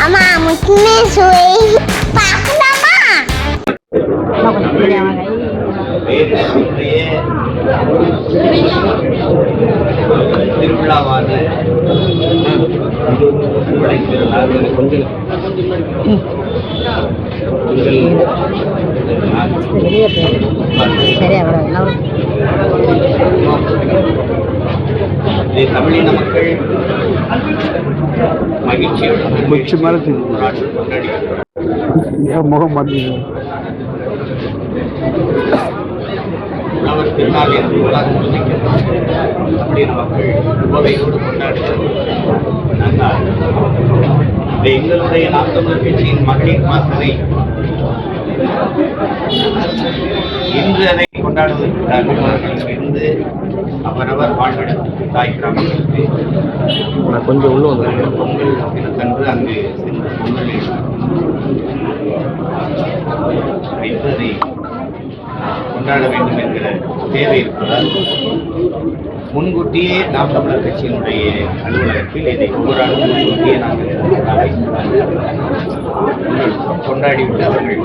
அம்மா முக்கியமே சுவை பார்க்கலாமா திருவிழாவான தமிழின மக்கள் தெரியுது. கொண்டாடி என் முகம் மாட்டேங்குது உழவர் திருநாள் என்று உலகம் மக்கள் போதையோடு எங்களுடைய நாம் தமிழர் கட்சியின் மகளிர் மாசனை இன்று அதை கொண்டாடுவதற்காக அவர்கள் இருந்து அவரவர் வாழ்விடத்துக்கு தாய் நான் கொஞ்சம் உள்ள வந்து பொங்கல் தினத்தன்று அங்கு சென்று பொங்கலில் வைத்து அதை கொண்டாட வேண்டும் என்கிற தேவை இருப்பதால் முன்கூட்டியே நாம் தமிழர் கட்சியினுடைய அலுவலகத்தில் இதை ஒவ்வொரு ஆண்டும் முன்கூட்டியே நாங்கள் கொண்டாடிவிட்டு அவர்கள்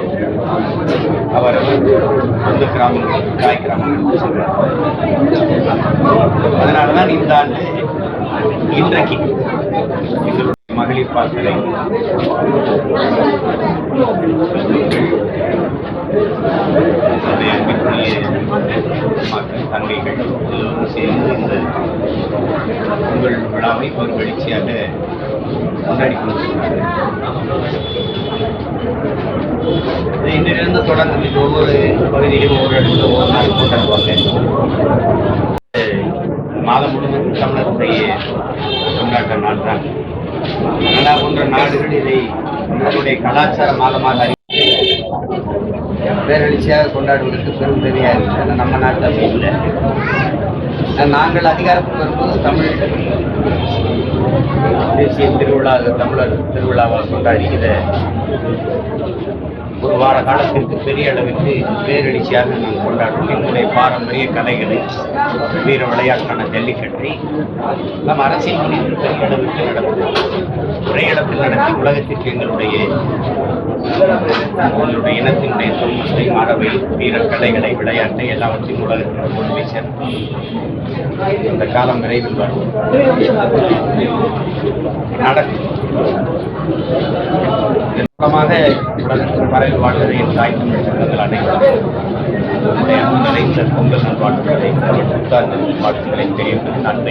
அவர் சொந்த கிராமங்களுக்கு தாய் கிராமங்களுக்கு சென்றார் அதனாலதான் இந்த ஆண்டு இன்றைக்கு எங்களுடைய மகளிர் பாசறை. தங்கைகள் எல்லோரும் சேர்ந்து இந்த உங்கள் விழாவை ஒரு வெளிச்சியாக கொண்டாடி கொண்டிருக்கிறார்கள். இன்றிலிருந்து தொடர்ந்து ஒவ்வொரு பகுதியிலும் ஒவ்வொரு இடத்துல ஒவ்வொரு நாள் கொண்டாடுவாங்க மாதம் முழுவதும் தமிழருடைய கொண்டாட்ட நாள் தான். கனடா போன்ற நாடுகள் இதை நம்மளுடைய கலாச்சார மாதமாக அறிவித்து பேரெழுச்சியாக கொண்டாடுவதற்கு பெரும் பெரியா இருக்கு. நம்ம நாட்டில் அப்படி இல்லை. நாங்கள் அதிகாரத்துக்கு வரும்போது தமிழ் தேசிய திருவிழா தமிழர் திருவிழாவாக கொண்டாடி ஒரு வார காலத்திற்கு பெரிய அளவிற்கு பேரெழுச்சியாக நாம் கொண்டாடுவோம் எங்களுடைய பாரம்பரிய கலைகளை வீர விளையாட்டான ஜல்லிக்கட்டை நம் அரசியல் மொழியில் பெரிய அளவிற்கு நடந்தது ஒரே இடத்தில் நடத்தி உலகத்திற்கு எங்களுடைய எங்களுடைய இனத்தினுடைய தொன்மத்தை மரபை வீர கலைகளை விளையாட்டை எல்லாவற்றையும் உலகத்திற்கு கொண்டு போய் சேர்த்தோம் இந்த காலம் விரைவில் வரும். நடக்கும். மூலமாக உலகத்தின் மறைவு வாழ்கிற என் தாய் தமிழ் சொந்தங்கள் அனைவரும் என்னுடைய அன்பு நிறைந்த பொங்கல் நல்வாழ்த்துக்களை புத்தாண்டு வாழ்த்துக்களை தெரிவித்து நான்